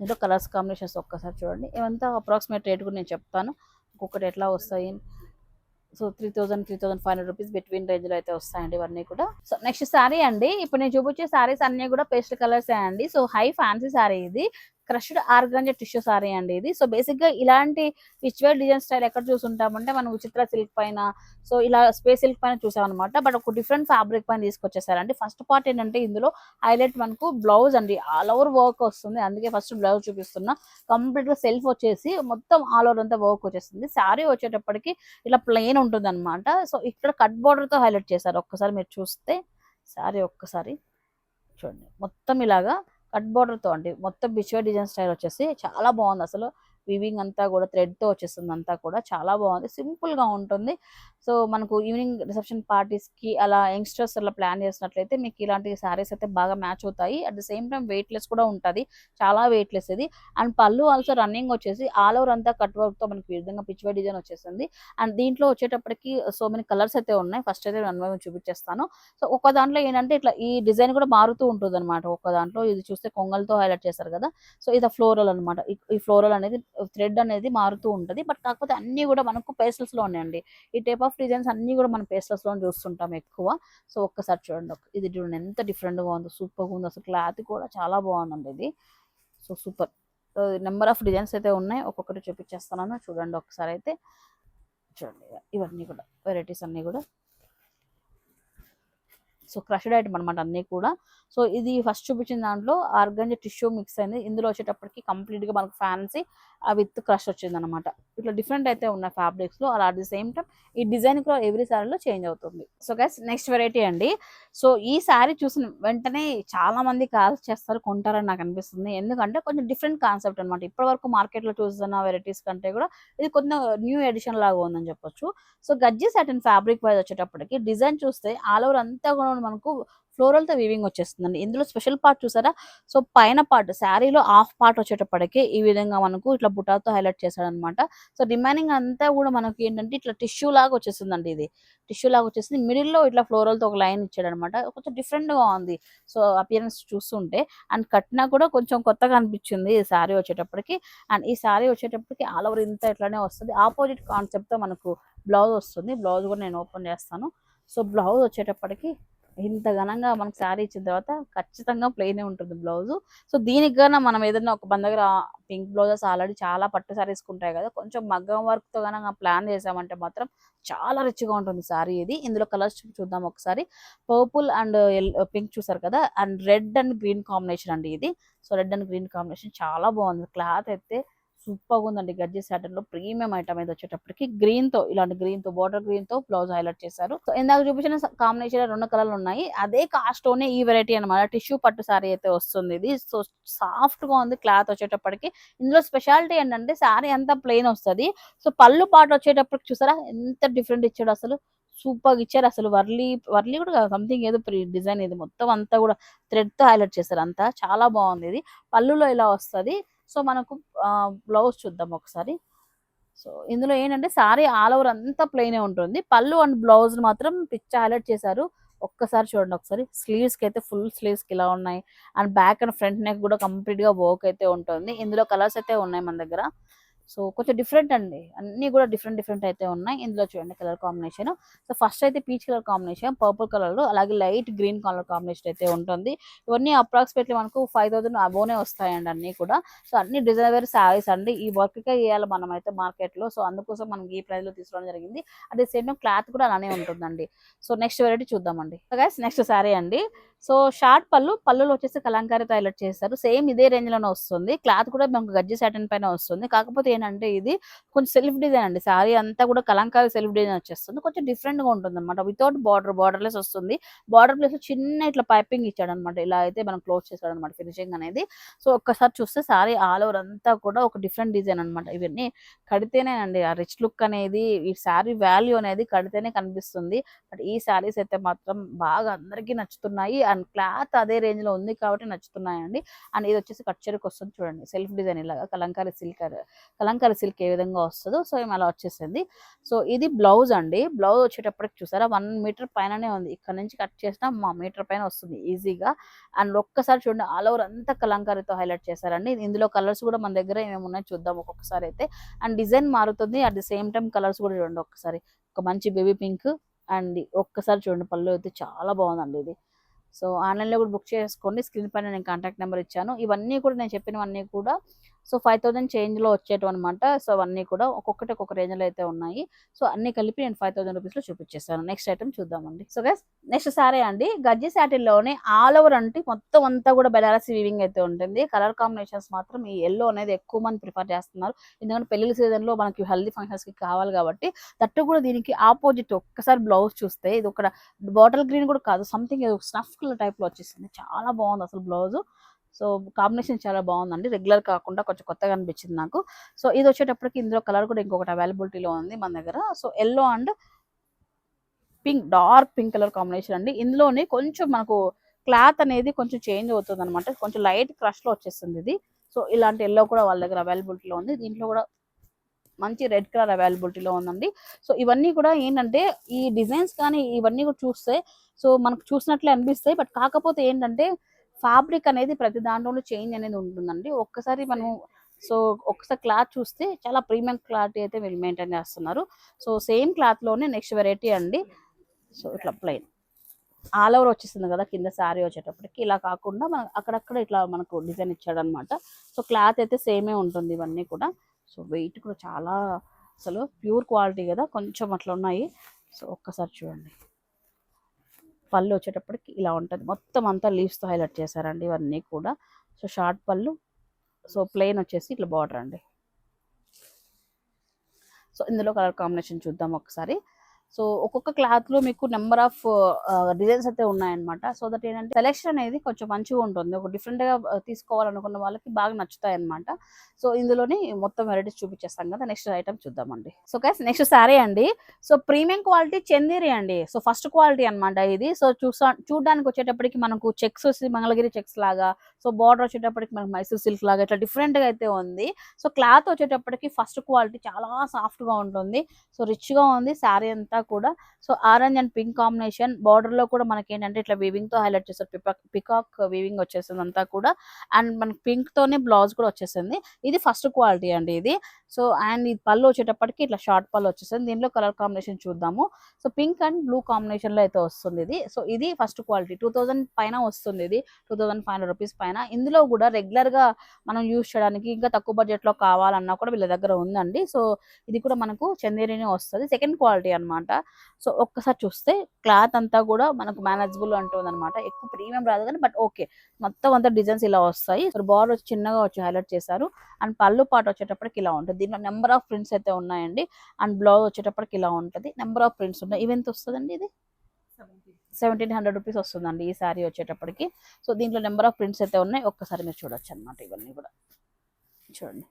దీంట్లో కలర్స్ కాంబినేషన్స్ ఒక్కసారి చూడండి. ఇవంతా అప్రాక్సిమేట్ రేట్ కూడా నేను చెప్తాను. ఒక్కొక్కటి ఎట్లా వస్తాయి. So three thousand three thousand five hundred rupees between రేంజ్లో అయితే వస్తాయండి ఇవన్నీ కూడా. సో నెక్స్ట్ శారీ అండి. ఇప్పుడు నేను చూపించే శారీస్ అన్ని కూడా పేస్టల్ కలర్స్ అండి. సో హై ఫ్యాన్సీ శారీ ఇది. క్రష్డ్ ఆర్గంజా టిష్యూ సారీ అండి ఇది. సో బేసిక్గా ఇలాంటి విచువల్ డిజైన్ స్టైల్ ఎక్కడ చూసుంటామంటే మనం విచిత్ర సిల్క్ పైన సో ఇలా స్పేస్ సిల్క్ పైన చూసాం అనమాట బట్ ఒక డిఫరెంట్ ఫ్యాబ్రిక్ పైన తీసుకొచ్చేసారండి. ఫస్ట్ పార్ట్ ఏంటంటే ఇందులో హైలైట్ మనకు బ్లౌజ్ అండి. ఆల్ ఓవర్ వర్క్ వస్తుంది. అందుకే ఫస్ట్ బ్లౌజ్ చూపిస్తున్నా. కంప్లీట్గా సెల్ఫ్ వచ్చేసి మొత్తం ఆల్ ఓవర్ అంతా వర్క్ వచ్చేస్తుంది. శారీ వచ్చేటప్పటికి ఇలా ప్లెయిన్ ఉంటుంది అనమాట సో ఇక్కడ కట్ బార్డర్తో హైలైట్ చేశారు. ఒక్కసారి మీరు చూస్తే శారీ ఒక్కసారి చూడండి. మొత్తం ఇలాగా కట్ బార్డర్తో అండి. మొత్తం బిచ్వే డిజైన్ స్టైల్ వచ్చేసి చాలా బాగుంది అసలు. వివింగ్ అంతా కూడా థ్రెడ్తో వచ్చేస్తుంది అంతా కూడా చాలా బాగుంది. సింపుల్గా ఉంటుంది. సో మనకు ఈవినింగ్ రిసెప్షన్ పార్టీస్కి అలా యంగ్స్టర్స్ అలా ప్లాన్ చేసినట్లయితే మీకు ఇలాంటి శారీస్ అయితే బాగా మ్యాచ్ అవుతాయి. At the same time weightless కూడా ఉంటుంది. చాలా వెయిట్లెస్ ఇది. అండ్ పళ్ళు ఆల్సో రన్నింగ్ వచ్చేసి ఆల్ ఓవర్ అంతా కట్ వర్క్తో మనకి విధంగా పిచ్చివే డిజైన్ వచ్చేసింది. అండ్ దీంట్లో వచ్చేటప్పటికి సో మెనీ కలర్స్ అయితే ఉన్నాయి. ఫస్ట్ అయితే అనుభవం చూపించేస్తాను. సో ఒక దాంట్లో ఏంటంటే ఇట్లా ఈ డిజైన్ కూడా మారుతూ ఉంటుంది అనమాట ఒక దాంట్లో ఇది చూస్తే కొంగలతో హైలైట్ చేశారు కదా. సో ఇది ఫ్లోరల్ అనమాట ఈ ఫ్లోరల్ అనేది థ్రెడ్ అనేది మారుతూ ఉంటుంది. బట్ కాకపోతే అన్నీ కూడా మనకు పేస్టల్స్లో ఉన్నాయండి. ఈ టైప్ ఆఫ్ డిజైన్స్ అన్నీ కూడా మనం పేస్టల్స్లో చూస్తుంటాం ఎక్కువ. సో ఒక్కసారి చూడండి. ఇది చూడండి. ఎంత డిఫరెంట్గా ఉందో సూపర్గా ఉంది. అసలు క్లాత్ కూడా చాలా బాగుందండి ఇది. So super. Number of designs అయితే ఉన్నాయి. ఒక్కొక్కటి చూపించేస్తున్నాను చూడండి. ఒకసారి అయితే చూడండి. ఇవన్నీ కూడా వెరైటీస్ అన్నీ కూడా. సో క్రష్డ్ ఐటమ్ అనమాట అన్నీ కూడా. సో ఇది ఫస్ట్ చూపించిన దాంట్లో ఆర్గంజ టిష్యూ మిక్స్ అయింది. ఇందులో వచ్చేటప్పటికి కంప్లీట్గా మనకు ఫ్యాన్సీ విత్ క్రష్ వచ్చింది అనమాట ఇట్లా డిఫరెంట్ అయితే ఉన్నాయి ఫ్యాబ్రిక్స్లో. అలా అట్ ది సేమ్ టైం ఈ డిజైన్ కూడా ఎవ్రీ సారీలో చేంజ్ అవుతుంది. సో గైస్ నెక్స్ట్ వెరైటీ అండి. సో ఈ శారీ చూసిన వెంటనే చాలా మంది కాల్ చేస్తారు కొంటారని నాకు అనిపిస్తుంది. ఎందుకంటే కొంచెం డిఫరెంట్ కాన్సెప్ట్ అనమాట ఇప్పటి వరకు మార్కెట్లో చూస్తున్న వెరైటీస్ కంటే కూడా ఇది కొంత న్యూ ఎడిషన్ లాగా ఉందని చెప్పొచ్చు. సో గజ్జి సాటిన్ ఫ్యాబ్రిక్ వైజ్ వచ్చేటప్పటికి డిజైన్ చూస్తే ఆల్ ఓవర్ అంతా కూడా మనకు ఫ్లోరల్తో వీవింగ్ వచ్చేస్తుందండి. ఇందులో స్పెషల్ పార్ట్ చూసారా? సో పైన పార్ట్ శారీలో హాఫ్ పార్ట్ వచ్చేటప్పటికి ఈ విధంగా మనకు ఇట్లా బుటాతో హైలైట్ చేశాడనమాట సో రిమైనింగ్ అంతా కూడా మనకి ఏంటంటే ఇట్లా టిష్యూ లాగా వచ్చేస్తుందండి ఇది. టిష్యూ లాగా వచ్చేసింది మిడిల్లో ఇట్లా ఫ్లోరల్తో ఒక లైన్ ఇచ్చాడు అనమాట కొంచెం డిఫరెంట్గా ఉంది. సో అపియరెన్స్ చూస్తుంటే అండ్ కట్టినా కూడా కొంచెం కొత్తగా అనిపించింది ఈ శారీ వచ్చేటప్పటికి. అండ్ ఈ శారీ వచ్చేటప్పటికి ఆల్ ఓవర్ ఇంత ఇట్లానే వస్తుంది. ఆపోజిట్ కాన్సెప్ట్తో మనకు బ్లౌజ్ వస్తుంది. బ్లౌజ్ కూడా నేను ఓపెన్ చేస్తాను. సో బ్లౌజ్ వచ్చేటప్పటికి ఇంత ఘనంగా మనకు శారీ ఇచ్చిన తర్వాత ఖచ్చితంగా ప్లెయిన్ ఉంటుంది బ్లౌజ్ సో దీనికి గాన మనం ఏదైనా ఒక మన దగ్గర పింక్ బ్లౌజెస్ ఆల్రెడీ చాలా పట్టు సారీస్ ఉంటాయి కదా కొంచెం మగ్గం వర్క్తో ప్లాన్ చేసామంటే మాత్రం చాలా రిచ్గా ఉంటుంది సారీ ఇది. ఇందులో కలర్స్ చూద్దాం ఒకసారి. పర్పుల్ అండ్ పింక్ చూసారు కదా and red and green combination అండి ఇది. So red and green combination చాలా బాగుంది. క్లాత్ అయితే సూపర్గా ఉందండి గజ్జి సాటన్లో ప్రీమియం ఐటమ్ అయితే వచ్చేటప్పటికి గ్రీన్తో ఇలాంటి గ్రీన్తో బార్డర్ గ్రీన్తో బ్లౌజ్ హైలైట్ చేశారు. సో ఇందాక చూపించిన కాంబినేషన్ రెండు కలర్లు ఉన్నాయి అదే కాస్ట్లోనే ఈ వెరైటీ అనమాట టిష్యూ పట్టు శారీ అయితే వస్తుంది ఇది. సో సాఫ్ట్గా ఉంది క్లాత్ వచ్చేటప్పటికి. ఇందులో స్పెషాలిటీ ఏంటంటే సారీ అంతా ప్లెయిన్ వస్తది. సో పళ్ళు పాటు వచ్చేటప్పటికి చూసారా? ఎంత డిఫరెంట్ ఇచ్చాడు అసలు. సూపర్ ఇచ్చారు అసలు. వర్లీ వర్లీ కూడా సంథింగ్ ఏదో డిజైన్ ఇది. మొత్తం అంతా కూడా థ్రెడ్తో హైలైట్ చేశారు అంతా. చాలా బాగుంది ఇది. పళ్ళులో ఇలా వస్తది. సో మనకు బ్లౌజ్ చూద్దాం ఒకసారి. సో ఇందులో ఏంటంటే సారీ ఆల్ ఓవర్ అంతా ప్లెయిన్ ఉంటుంది. పళ్ళు అండ్ బ్లౌజ్ మాత్రం పిచ్చ హైలైట్ చేశారు. ఒక్కసారి చూడండి ఒకసారి. స్లీవ్స్కి అయితే ఫుల్ స్లీవ్స్కి ఇలా ఉన్నాయి. And back and front neck కూడా కంప్లీట్గా వర్క్ అయితే ఉంటుంది. ఇందులో కలర్స్ అయితే ఉన్నాయి మన దగ్గర. సో కొంచెం డిఫరెంట్ అండి. అన్ని కూడా డిఫరెంట్ డిఫరెంట్ అయితే ఉన్నాయి. ఇందులో చూడండి కలర్ కాంబినేషన్ సో ఫస్ట్ అయితే peach colour combination purple colour అలాగే లైట్ గ్రీన్ కలర్ కాంబినేషన్ అయితే ఉంటుంది. ఇవన్నీ అప్రాక్సిమేట్లీ మనకు ఫైవ్ థౌసండ్ అబోనే వస్తాయండి అన్ని కూడా. సో అన్ని డిజైనర్ శారీస్ అండి. ఈ వర్క్ కే వేయాలి మనం అయితే మార్కెట్లో. సో అందుకోసం మనం ఈ ప్రైస్లో తీసుకోవడం జరిగింది. అదే సేమ్ క్లాత్ కూడా అలానే ఉంటుందండి. సో నెక్స్ట్ వెరైటీ చూద్దామండి. గైస్ నెక్స్ట్ శారీ అండి. సో షార్ట్ పళ్ళు పళ్ళులో వచ్చేసి కలంకారీ హైలైట్ చేస్తారు. సేమ్ ఇదే రేంజ్లోనే వస్తుంది. క్లాత్ కూడా మనకు గజ్జి సాటిన్ పైన వస్తుంది. కాకపోతే అంటే ఇది కొంచెం సెల్ఫ్ డిజైన్ అండి. శారీ అంతా కూడా కలంకారీ సెల్ఫ్ డిజైన్ వచ్చేస్తుంది. కొంచెం డిఫరెంట్గా ఉంటుంది అనమాట వితౌట్ బార్డర్ బార్డర్లెస్ వస్తుంది బార్డర్ ప్లేస్ చిన్న ఇట్లా పైపింగ్ ఇచ్చాడు అనమాట ఇలా అయితే మనం క్లోజ్ చేసాడు అనమాట ఫినిషింగ్ అనేది. సో ఒక్కసారి చూస్తే శారీ ఆల్ ఓవర్ అంతా కూడా ఒక డిఫరెంట్ డిజైన్ అనమాట ఇవన్నీ కడితేనే అండి ఆ రిచ్ లుక్ అనేది ఈ శారీ వాల్యూ అనేది కడితేనే కనిపిస్తుంది. బట్ ఈ శారీస్ అయితే మాత్రం బాగా అందరికీ నచ్చుతున్నాయి. అండ్ క్లాత్ అదే రేంజ్లో ఉంది కాబట్టి నచ్చుతున్నాయండి. అండ్ ఇది వచ్చేసి కట్ చెరకు వస్తుంది చూడండి. సెల్ఫ్ డిజైన్ ఇలాగా కలంకారీ సిల్క్ కలంకారీ సిల్క్ ఏ విధంగా వస్తుందో సో ఏం అలా వచ్చేసింది. సో ఇది బ్లౌజ్ అండి. బ్లౌజ్ వచ్చేటప్పటికి చూసారా వన్ మీటర్ పైననే ఉంది. ఇక్కడ నుంచి కట్ చేసినా మా మీటర్ పైన వస్తుంది ఈజీగా. అండ్ ఒక్కసారి చూడండి ఆల్ ఓవర్ అంతా కలంకారీతో హైలైట్ చేశారండి. ఇందులో కలర్స్ కూడా మన దగ్గర ఏమేమి ఉన్నాయో చూద్దాం ఒక్కొక్కసారి అయితే. అండ్ డిజైన్ మారుతుంది. At the same time colours కూడా చూడండి ఒక్కసారి. ఒక మంచి బేబీ పింక్ అండ్ ఒక్కసారి చూడండి పళ్ళు అయితే చాలా బాగుందండి ఇది. సో ఆన్లైన్లో కూడా బుక్ చేసుకోండి. స్క్రీన్ పైన నేను కాంటాక్ట్ నెంబర్ ఇచ్చాను. ఇవన్నీ కూడా నేను చెప్పినవన్నీ కూడా సో ఫైవ్ థౌసండ్ చేంజ్లో వచ్చేటం అనమాట సో అవన్నీ కూడా ఒక్కొక్కటి ఒక్కొక్క రేంజ్లో అయితే ఉన్నాయి. సో అన్ని కలిపి నేను ఫైవ్ థౌసండ్ రూపీస్లో చూపించేస్తాను నెక్స్ట్ ఐటమ్ చూద్దామండి. సో గైస్ నెక్స్ట్ సారీ అండి. గజ్జి శాటిల్లోనే ఆల్ ఓవర్ అంటే మొత్తం అంతా కూడా బెనారసి వీవింగ్ అయితే ఉంటుంది. కలర్ కాంబినేషన్స్ మాత్రం ఈ ఎల్లో అనేది ఎక్కువ మంది ప్రిఫర్ చేస్తున్నారు. ఎందుకంటే పెళ్ళి సీజన్లో మనకి హెల్దీ ఫంక్షన్స్కి కావాలి కాబట్టి దట్టు కూడా దీనికి ఆపోజిట్ ఒక్కసారి బ్లౌజ్ చూస్తే ఇది ఒక బాటిల్ గ్రీన్ కూడా కాదు సంథింగ్ స్నఫ్ కలర్ టైప్లో వచ్చేసింది. చాలా బాగుంది అసలు బ్లౌజ్ సో కాంబినేషన్ చాలా బాగుందండి. రెగ్యులర్ కాకుండా కొంచెం కొత్తగా అనిపించింది నాకు. సో ఇది వచ్చేటప్పటికి ఇందులో కలర్ కూడా ఇంకొకటి అవైలబిలిటీలో ఉంది మన దగ్గర. So yellow and pink dark pink colour combination అండి. ఇందులోనే కొంచెం మనకు క్లాత్ అనేది కొంచెం చేంజ్ అవుతుంది అనమాట కొంచెం లైట్ క్రష్లో వచ్చేస్తుంది ఇది. సో ఇలాంటి ఎల్లో కూడా వాళ్ళ దగ్గర అవైలబిలిటీలో ఉంది. దీంట్లో కూడా మంచి రెడ్ కలర్ అవైలబిలిటీలో ఉందండి. సో ఇవన్నీ కూడా ఏంటంటే ఈ డిజైన్స్ కానీ ఇవన్నీ కూడా చూస్తే సో మనకు చూసినట్లే అనిపిస్తాయి. బట్ కాకపోతే ఏంటంటే ఫ్యాబ్రిక్ అనేది ప్రతి దాంట్లోనూ చేంజ్ అనేది ఉంటుందండి. ఒక్కసారి మనం సో ఒకసారి క్లాత్ చూస్తే చాలా ప్రీమియం క్లాత్ అయితే వీళ్ళు మెయింటైన్ చేస్తున్నారు. సో సేమ్ క్లాత్లోనే నెక్స్ట్ వెరైటీ అండి. సో ఇట్లా ప్లెయిన్. ఆల్ ఓవర్ వచ్చేస్తుంది కదా కింద శారీ వచ్చేటప్పటికి. ఇలా కాకుండా మన అక్కడక్కడ ఇట్లా మనకు డిజైన్ ఇచ్చాడనమాట. సో క్లాత్ అయితే సేమే ఉంటుంది ఇవన్నీ కూడా. సో వెయిట్ కూడా చాలా అసలు ప్యూర్ క్వాలిటీ కదా. కొంచెం అట్లా ఉన్నాయి. సో ఒక్కసారి చూడండి. పళ్ళు వచ్చేటప్పటికి ఇలా ఉంటుంది. మొత్తం అంతా లీవ్స్తో హైలైట్ చేశారండి ఇవన్నీ కూడా. సో షార్ట్ పళ్ళు. సో ప్లెయిన్ వచ్చేసి ఇట్లా బార్డర్ అండి. సో ఇందులో కలర్ కాంబినేషన్ చూద్దాం ఒకసారి. సో ఒక్కొక్క క్లాత్లో మీకు నెంబర్ ఆఫ్ డిజైన్స్ అయితే ఉన్నాయన్నమాట. సో దట్ ఏంటంటే సెలెక్షన్ అనేది కొంచెం మంచిగా ఉంటుంది. ఒక డిఫరెంట్గా తీసుకోవాలనుకున్న వాళ్ళకి బాగా నచ్చుతాయి అనమాట సో ఇందులోని మొత్తం వెరైటీస్ చూపించేస్తాం కదా. నెక్స్ట్ ఐటమ్ చూద్దామండి. సో గైస్ నెక్స్ట్ శారీ అండి. సో ప్రీమియం క్వాలిటీ చెందిరి అండి. సో ఫస్ట్ క్వాలిటీ అన్నమాట ఇది. సో చూసా చూడడానికి వచ్చేటప్పటికి మనకు చెక్స్ వచ్చి మంగళగిరి చెక్స్ లాగా సో బార్డర్ వచ్చేటప్పటికి మనకు మైసూర్ సిల్క్ లాగా ఇట్లా డిఫరెంట్గా అయితే ఉంది. సో క్లాత్ వచ్చేటప్పటికి ఫస్ట్ క్వాలిటీ చాలా సాఫ్ట్గా ఉంటుంది. సో రిచ్గా ఉంది. శారీ అంతా కూడా. So orange and pink combination. బార్డర్లో కూడా మనకి ఏంటంటే ఇట్లా వీవింగ్తో హైలైట్ చేస్తారు. పికాక్ వీవింగ్ వచ్చేసింది అంతా కూడా. అండ్ మనకి పింక్ తోనే బ్లౌజ్ కూడా వచ్చేసింది. ఇది ఫస్ట్ క్వాలిటీ అండి ఇది. సో అండ్ ఇది పళ్ళు వచ్చేటప్పటికి ఇట్లా షార్ట్ పళ్ళు వచ్చేసింది. దీనిలో కలర్ కాంబినేషన్ చూద్దాము. సో పింక్ అండ్ బ్లూ కాంబినేషన్లో అయితే వస్తుంది ఇది. సో ఇది ఫస్ట్ క్వాలిటీ టూ థౌసండ్ పైన వస్తుంది ఇది. Two thousand five hundred rupees పైన. ఇందులో కూడా రెగ్యులర్గా మనం యూస్ చేయడానికి ఇంకా తక్కువ బడ్జెట్లో కావాలన్నా కూడా వీళ్ళ దగ్గర ఉందండి. సో ఇది కూడా మనకు చందేరినే వస్తుంది. సెకండ్ క్వాలిటీ అనమాట సో ఒక్కసారి చూస్తే క్లాత్ అంతా కూడా మనకు మేనేజబుల్ అంటుంది అనమాట ఎక్కువ ప్రీమియం రాదు కానీ బట్ ఓకే మొత్తం అంతా డిజైన్స్ ఇలా వస్తాయి. బార్డర్ వచ్చి చిన్నగా వచ్చి హైలైట్ చేశారు. అండ్ పళ్ళు పాటు వచ్చేటప్పటికి ఇలా ఉంటుంది. దీంట్లో నెంబర్ ఆఫ్ ప్రింట్స్ అయితే ఉన్నాయండి. అండ్ బ్లౌజ్ వచ్చేటప్పటికి ఇలా ఉంటుంది. నెంబర్ ఆఫ్ ప్రింట్స్ ఉన్నాయి. ఇవి ఎంత వస్తుందండి ఇది? సెవెంటీన్ హండ్రెడ్ రూపీస్ వస్తుందండి ఈ శారీ వచ్చేటప్పటికి. సో దీంట్లో నెంబర్ ఆఫ్ ప్రింట్స్ అయితే ఉన్నాయి. ఒక్కసారి మీరు చూడొచ్చు అనమాట ఇవన్నీ కూడా. చూడండి.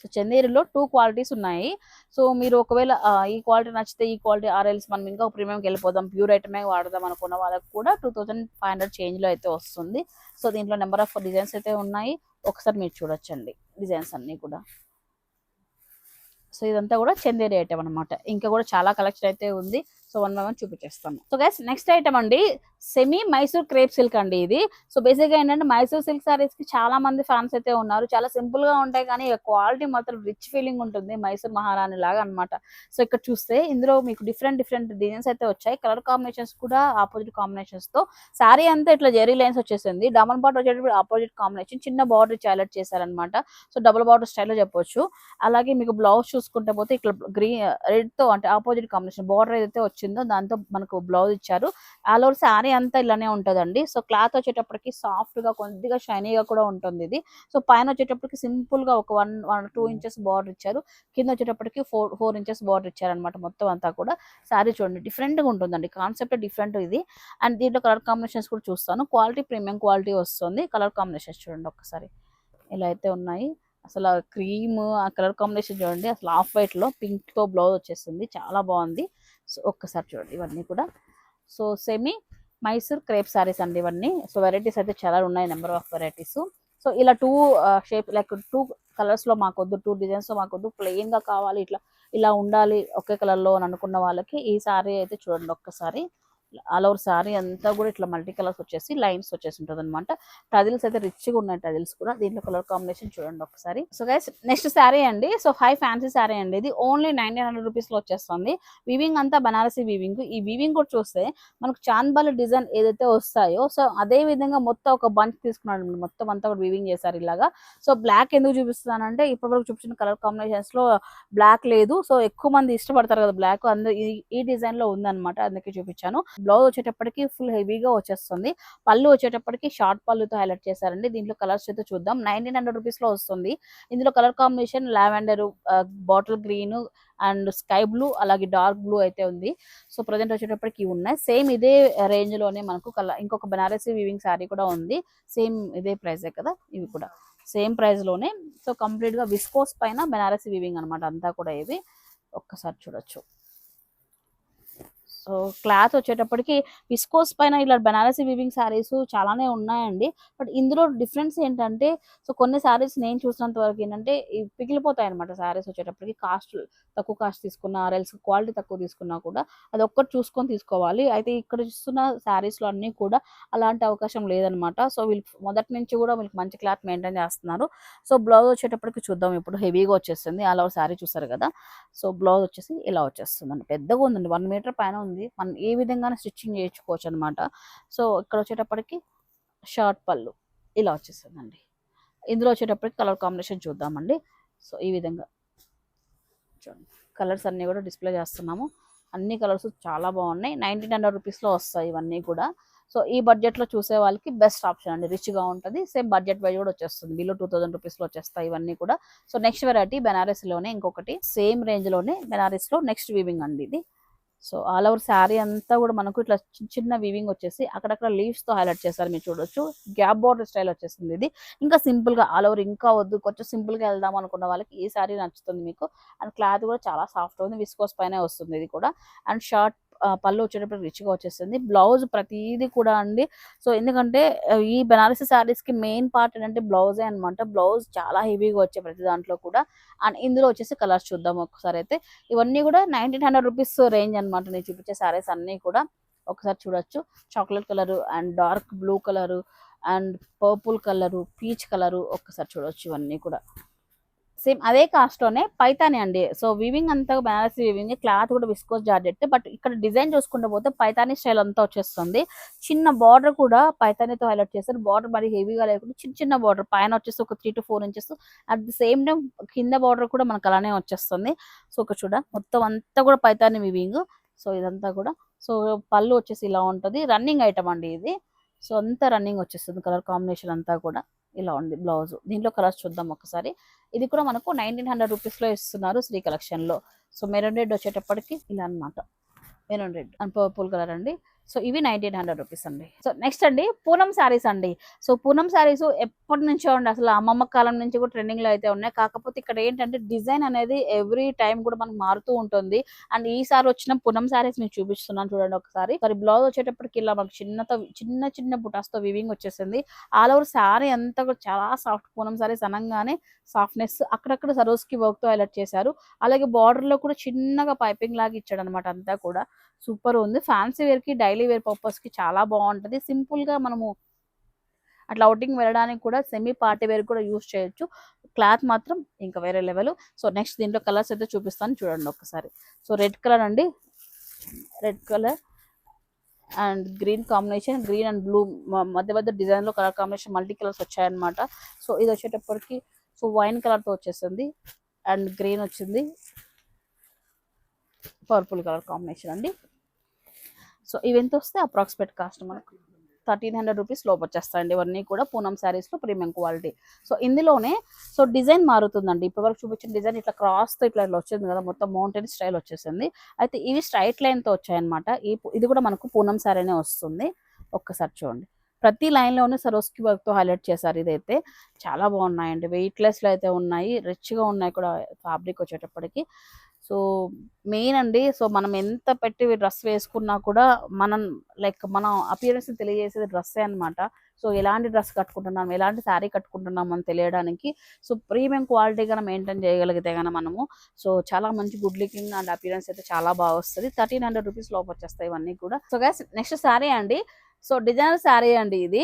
సో చందేరిలో టూ క్వాలిటీస్ ఉన్నాయి. సో మీరు ఒకవేళ ఈ క్వాలిటీ నచ్చితే ఈ క్వాలిటీ ఆర్ఎల్స్ మనం ఇంకా ప్రీమియంకి వెళ్ళిపోదాం. ప్యూర్ ఐటమే వాడదాం అనుకున్న వాళ్ళకి కూడా టూ థౌజండ్ ఫైవ్ హండ్రెడ్ చేంజ్లో అయితే వస్తుంది. సో దీంట్లో నెంబర్ ఆఫ్ డిజైన్స్ అయితే ఉన్నాయి. ఒకసారి మీరు చూడొచ్చండి డిజైన్స్ అన్నీ కూడా. సో ఇదంతా కూడా చందేరి ఐటమ్ అనమాట ఇంకా కూడా చాలా కలెక్షన్ అయితే ఉంది. సో వన్ బై వన్ చూపించేస్తాను. సో గైస్ నెక్స్ట్ ఐటమ్ అండి సెమీ మైసూర్ క్రేప్ సిల్క్ అండి ఇది. సో బేసిక్గా ఏంటంటే మైసూర్ సిల్క్ సారీస్కి చాలా మంది ఫ్యాన్స్ అయితే ఉన్నారు. చాలా సింపుల్గా ఉంటాయి కానీ క్వాలిటీ మాత్రం రిచ్ ఫీలింగ్ ఉంటుంది మైసూర్ మహారాణి లాగా అన్నమాట. సో ఇక్కడ చూస్తే ఇందులో మీకు డిఫరెంట్ డిఫరెంట్ డిజైన్స్ అయితే వచ్చాయి. కలర్ కాంబినేషన్స్ కూడా ఆపోజిట్ కాంబినేషన్స్తో. సారీ అంతా ఇట్లా జెరీ లైన్స్ వచ్చేసింది. డబల్ బార్డర్ వచ్చేటప్పుడు ఆపోజిట్ కాంబినేషన్ చిన్న బార్డర్ హైలైట్ చేశారనమాట సో డబుల్ బార్డర్ స్టైల్లో చెప్పొచ్చు. అలాగే మీకు బ్లౌజ్ చూసుకుంటే పోతే ఇట్లా గ్రీన్ రెడ్తో అంటే ఆపోజిట్ కాంబినేషన్ బార్డర్ ఏదైతే వచ్చింది వచ్చిందో దాంతో మనకు బ్లౌజ్ ఇచ్చారు. ఆల్ ఓవర్ శారీ అంతా ఇలానే ఉంటుందండి. సో క్లాత్ వచ్చేటప్పటికి సాఫ్ట్గా కొద్దిగా షైనీగా కూడా ఉంటుంది ఇది. సో పైన వచ్చేటప్పటికి సింపుల్గా ఒక one one two inches border ఇచ్చారు. కింద వచ్చేటప్పటికి ఫోర్ ఫోర్ ఇంచెస్ బార్డర్ ఇచ్చారనమాట మొత్తం అంతా కూడా. శారీ చూడండి డిఫరెంట్గా ఉంటుందండి. కాన్సెప్ట్ డిఫరెంట్ ఇది. అండ్ దీంట్లో కలర్ కాంబినేషన్స్ కూడా చూస్తాను. క్వాలిటీ ప్రీమియం క్వాలిటీ వస్తుంది. కలర్ కాంబినేషన్స్ చూడండి ఒక్కసారి. ఇలా అయితే ఉన్నాయి. అసలు క్రీమ్ ఆ కలర్ కాంబినేషన్ చూడండి. అసలు ఆఫ్ వైట్లో పింక్తో బ్లౌజ్ వచ్చేసింది. చాలా బాగుంది. సో ఒక్కసారి చూడండి ఇవన్నీ కూడా. So semi Mysore crepe saris అండి ఇవన్నీ. సో వెరైటీస్ అయితే చాలా ఉన్నాయి నెంబర్ ఆఫ్ వెరైటీస్ సో ఇలా టూ షేప్ లైక్ టూ కలర్స్లో మాకు మాకొద్దు టూ డిజైన్స్ మాకు మాకొద్దు ప్లెయిన్గా కావాలి ఇట్లా ఇలా ఉండాలి ఒకే కలర్లో అని అనుకున్న వాళ్ళకి ఈ సారీ అయితే చూడండి ఒక్కసారి. ఆల్ ఓవర్ శారీ అంతా కూడా ఇట్లా మల్టీ కలర్స్ వచ్చేసి లైన్స్ వచ్చేసి ఉంటుంది అనమాట టజిల్స్ అయితే రిచ్గా ఉన్నాయి టజిల్స్ కూడా. దీంట్లో కలర్ కాంబినేషన్ చూడండి ఒకసారి. సో గైస్ నెక్స్ట్ శారీ అండి. సో హై ఫ్యాన్సీ శారీ అండి ఇది. ఓన్లీ నైన్టీన్ హండ్రెడ్ రూపీస్లో వచ్చేస్తుంది. వీవింగ్ అంతా బనారసి వీవింగ్ ఈ వీవింగ్ కూడా చూస్తే మనకు చాంద్బాల్ డిజైన్ ఏదైతే వస్తాయో సో అదే విధంగా మొత్తం ఒక బంచ్ తీసుకున్నాడు మొత్తం అంతా కూడా వీవింగ్ చేశారు ఇలాగా. సో బ్లాక్ ఎందుకు చూపిస్తున్నానంటే ఇప్పటివరకు చూపించిన కలర్ కాంబినేషన్స్లో బ్లాక్ లేదు. సో ఎక్కువ మంది ఇష్టపడతారు కదా బ్లాక్ అందు ఈ- డిజైన్లో డిజైన్లో ఉందన్నమాట. అందుకే చూపించాను. బ్లౌజ్ వచ్చేటప్పటికి ఫుల్ హెవీగా వచ్చేస్తుంది. పళ్ళు వచ్చేటప్పటికి షార్ట్ పళ్ళుతో హైలైట్ చేశారండి. దీంట్లో కలర్స్ అయితే చూద్దాం. నైన్టీన్ హండ్రెడ్ రూపీస్లో వస్తుంది. ఇందులో colour combination lavender bottle green and sky blue అలాగే డార్క్ బ్లూ అయితే ఉంది. సో ప్రజెంట్ వచ్చేటప్పటికి ఇవి ఉన్నాయి. సేమ్ ఇదే రేంజ్లోనే మనకు కలర్ ఇంకొక బెనారసీ వీవింగ్ శారీ కూడా ఉంది. సేమ్ ఇదే ప్రైస్ కదా ఇవి కూడా. సేమ్ ప్రైస్లోనే సో కంప్లీట్గా విస్కోస్ పైన బెనారసీ వీవింగ్ అన్నమాట అంతా కూడా ఇవి. ఒక్కసారి చూడొచ్చు. క్లాత్ వచ్చేటప్పటికి విస్కోస్ పైన ఇలా బెనారసీ వీవింగ్ శారీస్ చాలానే ఉన్నాయండి. బట్ ఇందులో డిఫరెన్స్ ఏంటంటే సో కొన్ని శారీస్ నేను చూసినంత వరకు ఏంటంటే పిగిలిపోతాయి అనమాట శారీస్ వచ్చేటప్పటికి. కాస్ట్ తక్కువ కాస్ట్ తీసుకున్నా ఆర్ఎల్స్ క్వాలిటీ తక్కువ తీసుకున్నా కూడా అది ఒక్కటి చూసుకొని తీసుకోవాలి. అయితే ఇక్కడ చూస్తున్న శారీస్లో లో అన్ని కూడా అలాంటి అవకాశం లేదనమాట సో వీళ్ళు మొదటి నుంచి కూడా వీళ్ళకి మంచి క్లాత్ మెయింటైన్ చేస్తున్నారు. సో బ్లౌజ్ వచ్చేటప్పటికి చూద్దాం. ఇప్పుడు హెవీగా వచ్చేస్తుంది. అలా శారీ చూసారు కదా. సో బ్లౌజ్ వచ్చేసి ఇలా వచ్చేస్తుంది పెద్దగా ఉందండి. వన్ మీటర్ పైన ఉంది. మనం ఏ విధంగానే స్టిచ్చింగ్ చేయించుకోవచ్చు అనమాట సో ఇక్కడ వచ్చేటప్పటికి షార్ట్ పళ్ళు ఇలా వచ్చేస్తుందండి. ఇందులో వచ్చేటప్పటికి కలర్ కాంబినేషన్ చూద్దామండి. సో ఈ విధంగా చూడండి. కలర్స్ అన్నీ కూడా డిస్ప్లే చేస్తున్నాము. అన్ని కలర్స్ చాలా బాగున్నాయి. నైన్టీన్ హండ్రెడ్ రూపీస్లో వస్తాయి ఇవన్నీ కూడా. సో ఈ బడ్జెట్లో చూసే వాళ్ళకి బెస్ట్ ఆప్షన్ అండి. రిచ్గా ఉంటుంది. సేమ్ బడ్జెట్ వైజ్ కూడా వచ్చేస్తుంది. బిలో టూ థౌసండ్ రూపీస్లో వచ్చేస్తాయి ఇవన్నీ కూడా. సో నెక్స్ట్ వెరైటీ బెనారస్లోనే ఇంకొకటి. సేమ్ రేంజ్లోనే బెనారస్లో నెక్స్ట్ వీవింగ్ అండి ఇది. సో ఆల్ ఓవర్ శారీ అంతా కూడా మనకు ఇట్లా చిన్న చిన్న వీవింగ్ వచ్చేసి అక్కడక్కడ లీవ్స్తో హైలైట్ చేస్తారు మీరు చూడొచ్చు. గ్యాప్ బార్డర్ స్టైల్ వచ్చేసింది ఇది. ఇంకా సింపుల్గా ఆల్ ఓవర్ ఇంకా వద్దు కొంచెం సింపుల్గా వెళ్దాం అనుకున్న వాళ్ళకి ఈ శారీ నచ్చుతుంది మీకు. అండ్ క్లాత్ కూడా చాలా సాఫ్ట్ ఉంది విస్కోస్ పైన వస్తుంది ఇది కూడా. అండ్ షార్ట్ పళ్ళు వచ్చేటప్పుడు రిచ్గా వచ్చేస్తుంది. బ్లౌజ్ ప్రతిదీ కూడా అండి. సో ఎందుకంటే ఈ బెనారసీ శారీస్కి మెయిన్ పార్ట్ ఏంటంటే బ్లౌజే అనమాట బ్లౌజ్ చాలా హెవీగా వచ్చే ప్రతి దాంట్లో కూడా. అండ్ ఇందులో వచ్చేసి కలర్స్ చూద్దాం ఒకసారి అయితే. ఇవన్నీ కూడా నైన్టీన్ హండ్రెడ్ రూపీస్ రేంజ్ అనమాట నేను చూపించే శారీస్ అన్నీ కూడా ఒకసారి చూడొచ్చు. Chocolate colour and dark blue colour and purple colour peach colour ఒక్కసారి చూడొచ్చు ఇవన్నీ కూడా. సేమ్ అదే కాస్ట్లోనే పైతాని అండి. సో వీవింగ్ అంతా బనారసి వీవింగ్ క్లాత్ కూడా విస్కోస్ జార్జెట్. బట్ ఇక్కడ డిజైన్ చూసుకుంటే పోతే పైతాని స్టైల్ అంతా వచ్చేస్తుంది. చిన్న బార్డర్ కూడా పైతానితో హైలైట్ చేస్తారు. బార్డర్ మరి హెవీగా లేకుండా చిన్న చిన్న బార్డర్ పైన వచ్చేసి ఒక three to four inches at the same time కింద బార్డర్ కూడా మనకు అలానే వచ్చేస్తుంది. సో ఒక చూడ మొత్తం అంతా కూడా పైతాని వివింగ్ సో ఇదంతా కూడా. సో పళ్ళు వచ్చేసి ఇలా ఉంటుంది. రన్నింగ్ ఐటమ్ అండి ఇది. సో అంతా రన్నింగ్ వచ్చేస్తుంది. కలర్ కాంబినేషన్ అంతా కూడా. ఇలా ఉంది బ్లౌజ్. దీంట్లో కలర్స్ చూద్దాం ఒకసారి. ఇది కూడా మనకు నైన్టీన్ హండ్రెడ్ రూపీస్లో ఇస్తున్నారు శ్రీ కలెక్షన్లో. సో మెరూన్ రెడ్ వచ్చేటప్పటికి ఇలా అన్నమాట. Maroon red. And purple colour అండి. సో ఇవి నైన్టీన్ హండ్రెడ్ రూపీస్ అండి. సో నెక్స్ట్ అండి పూనం శారీస్ అండి. సో పూనం శారీస్ ఎప్పటి నుంచో ఉండి అసలు అమ్మమ్మ కాలం నుంచి కూడా ట్రెండింగ్లో అయితే ఉన్నాయి. కాకపోతే ఇక్కడ ఏంటంటే డిజైన్ అనేది ఎవ్రీ టైం కూడా మనకు మారుతూ ఉంటుంది. అండ్ ఈసారి వచ్చిన పూనం శారీస్ మీకు చూపిస్తున్నాను చూడండి ఒకసారి. మరి బ్లౌజ్ వచ్చేటప్పటికి ఇలా మనకు చిన్నతో చిన్న చిన్న బుటాస్తో వివింగ్ వచ్చేసింది. ఆల్ ఓవర్ శారీ అంతా కూడా చాలా సాఫ్ట్ పూనం శారీస్ అనగానే సాఫ్ట్నెస్ అక్కడక్కడ సరోస్కి వర్క్తో హైలైట్ చేశారు. అలాగే బార్డర్లో కూడా చిన్నగా పైపింగ్ లాగా ఇచ్చాడు అనమాట అంతా కూడా. సూపర్ ఉంది. ఫ్యాన్సీ వేర్కి డైలీ వేర్ పర్పస్కి చాలా బాగుంటుంది. సింపుల్గా మనము అట్లా అవుటింగ్ వెళ్ళడానికి కూడా సెమీ పార్టీ వేర్ కూడా యూస్ చేయొచ్చు. క్లాత్ మాత్రం ఇంకా వేరే లెవెల్ సో నెక్స్ట్ దీంట్లో కలర్స్ అయితే చూపిస్తాను. చూడండి ఒకసారి సో రెడ్ కలర్ అండి. Red colour and green combination green and blue మధ్య మధ్య డిజైన్లో కలర్ కాంబినేషన్ మల్టీ కలర్స్ వచ్చాయన్నమాట. సో ఇది వచ్చేటప్పటికి సో వైన్ కలర్తో వచ్చేసింది. అండ్ గ్రీన్ వచ్చింది. పర్పుల్ కలర్ కాంబినేషన్ అండి. సో ఇవి ఎంత వస్తే అప్రాక్సిమేట్ కాస్ట్ మనకు థర్టీన్ హండ్రెడ్ రూపీస్ లోపు వచ్చేస్తాయండి. ఇవన్నీ కూడా పూనం శారీస్లో ప్రీమియం క్వాలిటీ సో ఇందులోనే సో డిజైన్ మారుతుందండి. ఇప్పటివరకు చూపించిన డిజైన్ ఇట్లా క్రాస్తో ఇట్లా ఇట్లా వచ్చింది కదా మొత్తం మౌంటైన్ స్టైల్ వచ్చేసింది. అయితే ఇవి స్ట్రైట్ లైన్తో వచ్చాయన్నమాట. ఈ ఇది కూడా మనకు పూనం శారీనే వస్తుంది. ఒక్కసారి చూడండి. ప్రతి లైన్లోనే సరోస్కి వర్క్తో హైలైట్ చేశారు ఇదైతే. చాలా బాగున్నాయండి. వెయిట్లెస్లో అయితే ఉన్నాయి. రిచ్గా ఉన్నాయి కూడా ఫ్యాబ్రిక్ వచ్చేటప్పటికి. సో మెయిన్ అండి సో మనం ఎంత పెట్టి డ్రెస్ వేసుకున్నా కూడా మనం లైక్ మనం అపియరెన్స్ తెలియజేసేది డ్రెస్సే అనమాట సో ఎలాంటి డ్రెస్ కట్టుకుంటున్నాం ఎలాంటి శారీ కట్టుకుంటున్నాం అని తెలియడానికి సో ప్రీమియం క్వాలిటీ కన్నా మెయింటైన్ చేయగలిగితే కనుక మనము సో చాలా మంచి గుడ్ లుకింగ్ అండ్ అపియరెన్స్ అయితే చాలా బాగా వస్తుంది. థర్టీన్ హండ్రెడ్ రూపీస్ లోపు వచ్చేస్తాయి ఇవన్నీ కూడా. సో గైస్ నెక్స్ట్ శారీ అండి. సో డిజైనర్ శారీ అండి ఇది.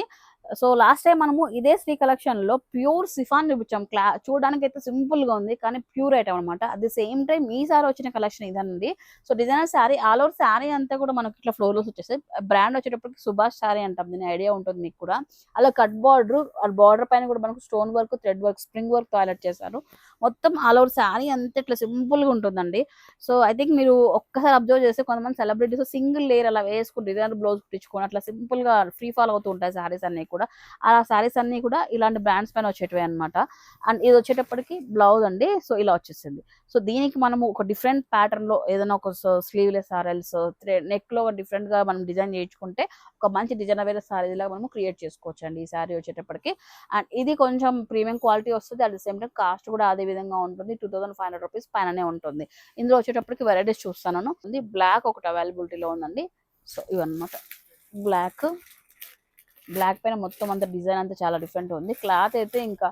సో లాస్ట్ టైం మనము ఇదే శ్రీ కలెక్షన్లో ప్యూర్ సిఫాన్ చూపించాం. క్లా చూడడానికి అయితే సింపుల్గా ఉంది కానీ ప్యూర్ ఐటమ్ అనమాట అట్ ది సేమ్ టైం ఈ వచ్చిన కలెక్షన్ ఇదండి so designer sari all over sari అంతా కూడా మనకి ఇట్లా ఫ్లోర్లోస్ వచ్చేసి బ్రాండ్ వచ్చేటప్పటికి సుభాష్ శారీ అంటాం. దీని ఐడియా ఉంటుంది మీకు కూడా. అలా కట్ బార్డర్ బార్డర్ పైన కూడా మనకు stone work thread work spring work toilet చేశారు. మొత్తం ఆల్ ఓవర్ శారీ అంతా ఇట్లా సింపుల్గా ఉంటుందండి. సో ఐ థింక్ మీరు ఒక్కసారి అబ్జర్వ్ చేస్తే కొంతమంది సెలబ్రిటీస్ సింగిల్ లేయర్ అలా వేసుకుని డిజైనర్ బ్లౌజ్ కుట్టించుకొని అట్లా సింపుల్గా ఫ్రీ ఫాల్ అవుతూ ఉంటాయి శారీస్ అన్ని కూడా. ఆ శారీస్ అన్ని కూడా ఇలాంటి బ్రాండ్స్ పైన వచ్చేటివి అనమాట అండ్ ఇది వచ్చేటప్పటికి బ్లౌజ్ అండి. సో ఇలా వచ్చేసింది. సో దీనికి మనము ఒక డిఫరెంట్ ప్యాటర్న్లో ఏదైనా ఒక స్లీవ్లెస్ ఆర్ఎల్స్ నెక్లో డిఫరెంట్ మనం డిజైన్ చేయించుకుంటే ఒక మంచి డిజైన్ వేరే సారీ లాగా మనం క్రియేట్ చేసుకోవచ్చు అండి ఈ సారీ వచ్చేటప్పటికి. అండ్ ఇది కొంచెం ప్రీమియం క్వాలిటీ వస్తుంది. At the same time cost కూడా అదే విధంగా ఉంటుంది. Two thousand five hundred rupees పైననే ఉంటుంది. ఇందులో వచ్చేటప్పటికి వెరైటీస్ చూస్తాను. బ్లాక్ ఒకటి అవైలబిలిటీలో ఉందండి. సో ఇవన్నమాట. బ్లాక్ బ్లాక్ పైన మొత్తం అంత డిజైన్ అంతా చాలా డిఫరెంట్ ఉంది. క్లాత్ అయితే ఇంకా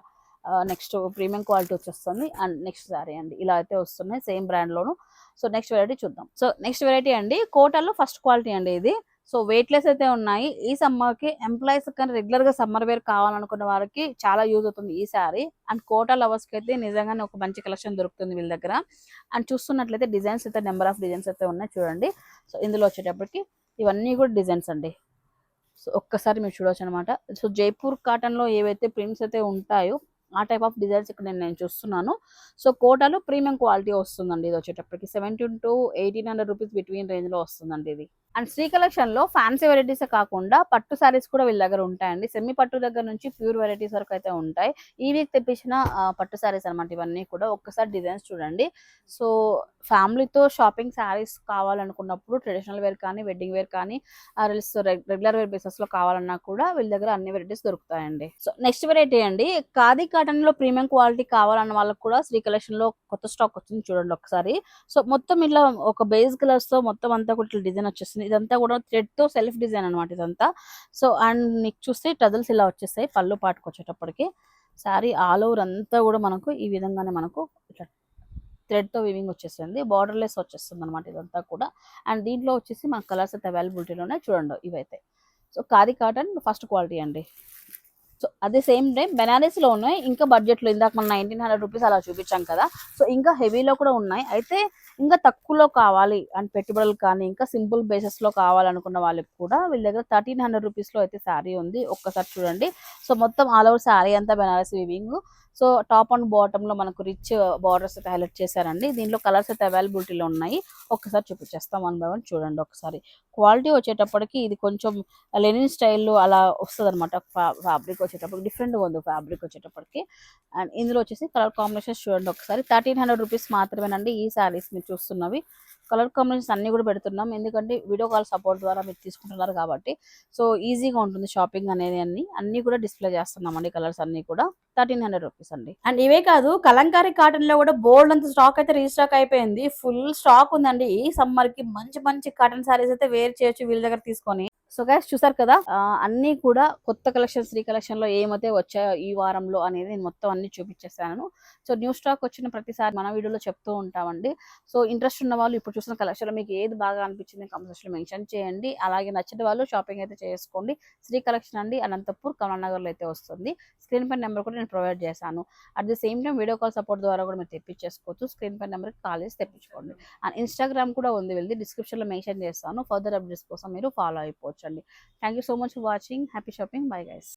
నెక్స్ట్ ప్రీమియం క్వాలిటీ వచ్చేస్తుంది. అండ్ నెక్స్ట్ సారీ అండి ఇలా అయితే వస్తున్నాయి సేమ్ బ్రాండ్లోను సో నెక్స్ట్ వెరైటీ చూద్దాం. సో నెక్స్ట్ వెరైటీ అండి కోటల్లో ఫస్ట్ క్వాలిటీ అండి ఇది. సో వెయిట్లెస్ అయితే ఉన్నాయి. ఈ సమ్మర్కి ఎంప్లాయీస్ కానీ రెగ్యులర్గా సమ్మర్ వేర్ కావాలనుకున్న వారికి చాలా యూజ్ అవుతుంది ఈ సారీ. అండ్ కోటా లవర్స్కి అయితే నిజంగానే ఒక మంచి కలెక్షన్ దొరుకుతుంది వీళ్ళ దగ్గర. అండ్ చూస్తున్నట్లయితే డిజైన్స్ అయితే నెంబర్ ఆఫ్ డిజైన్స్ అయితే ఉన్నాయి చూడండి. సో ఇందులో వచ్చేటప్పటికి ఇవన్నీ కూడా డిజైన్స్ అండి. ఒక్కసారి మీరు చూడవచ్చు అనమాట సో జైపూర్ కాటన్లో ఏవైతే ప్రింట్స్ అయితే ఉంటాయో ఆ టైప్ ఆఫ్ డిజైన్స్ ఇక్కడ నేను నేను చూస్తున్నాను. సో కోటాలో ప్రీమియం క్వాలిటీ వస్తుందండి ఇది వచ్చేటప్పటికి. Seventeen to eighteen hundred rupees between రేంజ్లో వస్తుందండి ఇది. అండ్ శ్రీ కలెక్షన్లో ఫ్యాన్సీ వెరైటీస్ కాకుండా పట్టు శారీస్ కూడా వీళ్ళ దగ్గర ఉంటాయండి. సెమీ పట్టు దగ్గర నుంచి ప్యూర్ వెరైటీస్ వరకు అయితే ఉంటాయి. ఈ వీక్ తెప్పించిన పట్టు శారీస్ అనమాట ఇవన్నీ కూడా ఒక్కసారి డిజైన్స్ చూడండి. సో ఫ్యామిలీతో షాపింగ్ శారీస్ కావాలనుకున్నప్పుడు ట్రెడిషనల్ వేర్ కానీ వెడ్డింగ్ వేర్ కానీ ఆర్ఎల్స్ రెగ్యులర్ వేర్ బేసెస్లో కావాలన్నా కూడా వీళ్ళ దగ్గర అన్ని వెరైటీస్ దొరుకుతాయండి. సో నెక్స్ట్ వెరైటీ అండి. ఖాదీ కాటన్లో ప్రీమియం క్వాలిటీ కావాలన్న వాళ్ళకి కూడా శ్రీ కలెక్షన్లో కొత్త స్టాక్ వచ్చింది చూడండి ఒకసారి సో మొత్తం ఇట్లా ఒక బేస్ కలర్స్తో మొత్తం అంతా కూడా ఇట్లా డిజైన్ వచ్చేసింది. ఇదంతా కూడా థ్రెడ్తో సెల్ఫ్ డిజైన్ అనమాట ఇదంతా. సో అండ్ నీకు చూస్తే టజల్స్ ఇలా వచ్చేస్తాయి పళ్ళు పాటుకు వచ్చేటప్పటికి శారీ ఆల్ ఓవర్ అంతా కూడా మనకు ఈ విధంగానే మనకు ఇట్లా థ్రెడ్తో వివింగ్ వచ్చేస్తుంది. బార్డర్లెస్ వచ్చేస్తుంది అనమాట ఇదంతా కూడా. అండ్ దీంట్లో వచ్చేసి మన కలర్స్ అయితే అవైలబిలిటీలోనే చూడండి ఇవైతే. So khadi cotton first quality అండి. సో అదే సేమ్ టైం బెనారస్లో ఉన్నాయి ఇంకా బడ్జెట్లో ఇందాక మనం నైన్టీన్ హండ్రెడ్ రూపీస్ అలా చూపించాం కదా. సో ఇంకా హెవీలో కూడా ఉన్నాయి. అయితే ఇంకా తక్కువలో కావాలి అండ్ పెట్టుబడులు కానీ ఇంకా సింపుల్ బేసెస్లో కావాలనుకున్న వాళ్ళకి కూడా వీళ్ళ దగ్గర థర్టీన్ హండ్రెడ్ రూపీస్లో అయితే శారీ ఉంది. ఒక్కసారి చూడండి. సో మొత్తం ఆల్ ఓవర్ శారీ అంతా Banaras weaving so top and బాటమ్లో మనకు రిచ్ బార్డర్స్ అయితే హైలైట్ చేశారండి. దీంట్లో కలర్స్ అయితే అవైలబిలిటీలో ఉన్నాయి. ఒక్కసారి చూపించేస్తాం వన్ బై వన్ చూడండి ఒకసారి. క్వాలిటీ వచ్చేటప్పటికి ఇది కొంచెం లెనిన్ స్టైల్లో అలా వస్తుంది అనమాట ఫ్యాబ్రిక్ వచ్చేటప్పటికి. డిఫరెంట్గా ఉంది ఫ్యాబ్రిక్ వచ్చేటప్పటికి. అండ్ ఇందులో వచ్చేసి కలర్ కాంబినేషన్స్ చూడండి ఒకసారి. థర్టీన్ హండ్రెడ్ రూపీస్ మాత్రమేనండి ఈ శారీస్ మీరు చూస్తున్నవి. కలర్ కాంబినేషన్స్ అన్ని కూడా పెడుతున్నాం. ఎందుకంటే వీడియో కాల్ సపోర్ట్ ద్వారా మీరు తీసుకుంటున్నారు కాబట్టి. సో ఈజీగా ఉంటుంది షాపింగ్ అనేది అన్ని. అన్ని కూడా డిస్ప్లే చేస్తున్నామండి కలర్స్ అన్ని కూడా. థర్టీన్ హండ్రెడ్ రూపీస్ అండి. అండ్ ఇవే కాదు కలంకారీ కాటన్లో కూడా బోల్డ్ అంత స్టాక్ అయితే రీస్టాక్ అయిపోయింది. ఫుల్ స్టాక్ ఉందండి. ఈ సమ్మర్కి మంచి మంచి కాటన్ సారీస్ అయితే వేర్ చేయొచ్చు వీళ్ళ దగ్గర తీసుకొని. సో గైస్ చూసారు కదా? అన్నీ కూడా కొత్త కలెక్షన్స్ రీ కలెక్షన్లో ఏమైతే వచ్చాయో ఈ వారంలో అనేది నేను మొత్తం అన్ని చూపించేసాను సో న్యూ స్టాక్ వచ్చిన ప్రతిసారి మన వీడియోలో చెప్తూ ఉంటామండి. సో ఇంట్రెస్ట్ ఉన్న వాళ్ళు ఇప్పుడు చూసిన కలెక్షన్లో మీకు ఏది బాగా అనిపించింది కామెంట్స్ మెన్షన్ చేయండి. అలాగే నచ్చిన వాళ్ళు షాపింగ్ అయితే చేసుకోండి. శ్రీ కలెక్షన్ అండి అనంతపూర్ కమలనగర్లో అయితే వస్తుంది. స్క్రీన్ పై నెంబర్ కూడా నేను ప్రొవైడ్ చేశాను. At the same time video call support ద్వారా కూడా మీరు తెప్పించేసుకోవచ్చు. స్క్రీన్ పై నెంబర్కి కాల్ చేసి తెప్పించుకోండి. అండ్ ఇన్స్టాగ్రామ్ కూడా ఉంది. వెళ్ళి డిస్క్రిప్షన్లో మెన్షన్ చేస్తాను. ఫర్దర్ అప్డేట్స్ కోసం మీరు ఫాలో అయిపోవచ్చు. అండి thank so much for watching happy shopping bye guys